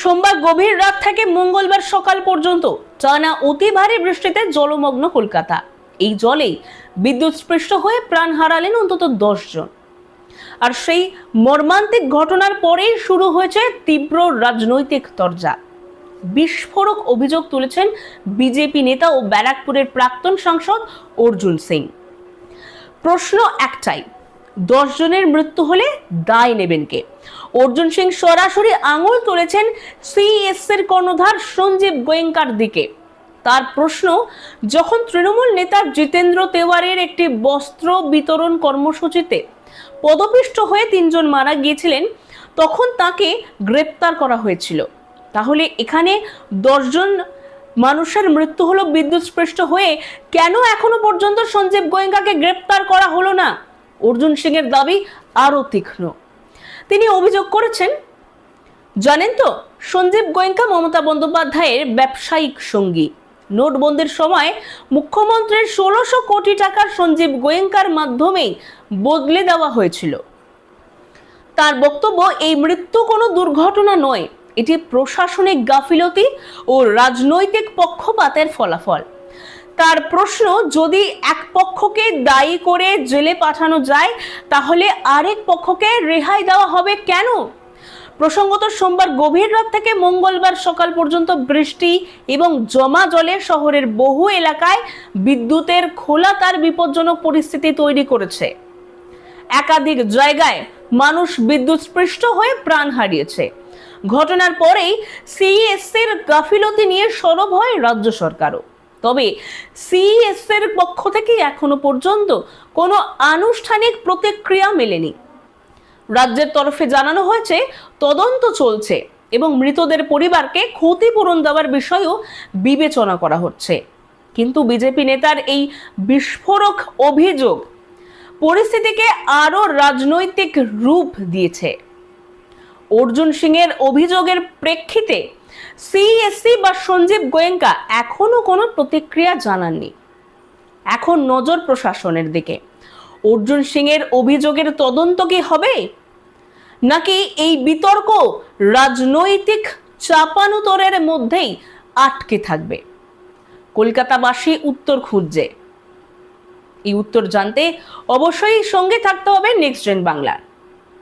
সোমবার গভীর রাত থেকে মঙ্গলবার সকাল পর্যন্ত টানা অতি ভারী বৃষ্টিতে জলমগ্ন কলকাতা। এই জলে বিদ্যুৎস্পৃষ্ট হয়ে প্রাণ হারালেন অন্তত জন। আর সেই মর্মান্তিক ঘটনার পরেই শুরু হয়েছে তীব্র রাজনৈতিক তরজা। বিস্ফোরক অভিযোগ তুলেছেন বিজেপি নেতা ও ব্যারাকপুরের প্রাক্তন সাংসদ অর্জুন সিং। প্রশ্ন একটাই জনের মৃত্যু হলে দায় নেবেন কে? অর্জুন সিং সরাসরি আঙুল তুলেছেন সিএস এর কর্ণধার সঞ্জীব গোয়েঙ্কার দিকে। তার প্রশ্ন, যখন তৃণমূল নেতা জিতেন্দ্র তেওয়ারের একটি বস্ত্র বিতরণ কর্মসূচিতে পদপিষ্ট হয়ে তিনজন মারা গিয়েছিলেন, তখন তাকে গ্রেপ্তার করা হয়েছিল। তাহলে এখানে দশজন মানুষের মৃত্যু হলো বিদ্যুৎস্পৃষ্ট হয়ে কেন এখনও পর্যন্ত সঞ্জীব গোয়েঙ্কাকে গ্রেপ্তার করা হলো না? অর্জুন সিং এর দাবি আরও তীক্ষ্ণ। তিনি অভিযোগ করেছেন, জানেন তো, সঞ্জীব গোয়েঙ্কা, মমতা বন্দ্যোপাধ্যায়ের ব্যবসায়িক সঙ্গী। নোটবন্দির সময় মুখ্যমন্ত্রীর ষোলোশো কোটি টাকার সঞ্জীব গোয়েঙ্কার মাধ্যমেই বদলে দেওয়া হয়েছিল। তার বক্তব্য, এই মৃত্যু কোনো দুর্ঘটনা নয়, এটি প্রশাসনিক গাফিলতি ও রাজনৈতিক পক্ষপাতের ফলাফল। তার প্রশ্ন, যদি এক পক্ষকে দায়ী করে জেলে পাঠানো যায়, তাহলে আরেক পক্ষকে রেহাই দেওয়া হবে কেন? প্রসঙ্গত, সোমবার গভীর রাত থেকে মঙ্গলবার সকাল পর্যন্ত বৃষ্টি এবং জমা জলে শহরের বহু এলাকায় বিদ্যুতের খোলা তার বিপজ্জনক পরিস্থিতি তৈরি করেছে। একাধিক জায়গায় মানুষ বিদ্যুৎস্পৃষ্ট হয়ে প্রাণ হারিয়েছে। ঘটনার পরেই সিএসসির গাফিলতি নিয়ে সরব হয় রাজ্য সরকারও। তবে সিএসসির পক্ষ থেকে এখনও পর্যন্ত কোনো আনুষ্ঠানিক প্রতিক্রিয়া মেলেনি। রাজ্যের তরফে জানানো হয়েছে, তদন্ত চলছে এবং মৃতদের পরিবারকে ক্ষতিপূরণ দেওয়ার বিষয়েও বিবেচনা করা হচ্ছে। কিন্তু বিজেপি নেতার এই বিস্ফোরক অভিযোগ পরিস্থিতিকে আরও রাজনৈতিক রূপ দিয়েছে। অর্জুন সিং এর অভিযোগের প্রেক্ষিতে সিএসসি বা সঞ্জীব গোয়েঙ্কা এখনও কোনো প্রতিক্রিয়া জানাননি। এখন নজর প্রশাসনের দিকে। অর্জুন সিং এর অভিযোগের তদন্ত কি হবে? নাকি এই বিতর্ক রাজনৈতিক চাপানুতরের মধ্যেই আটকে থাকবে? কলকাতাবাসী উত্তর খুঁজছে। এই উত্তর জানতে অবশ্যই সঙ্গে থাকতে হবে নেক্সট জেন বাংলার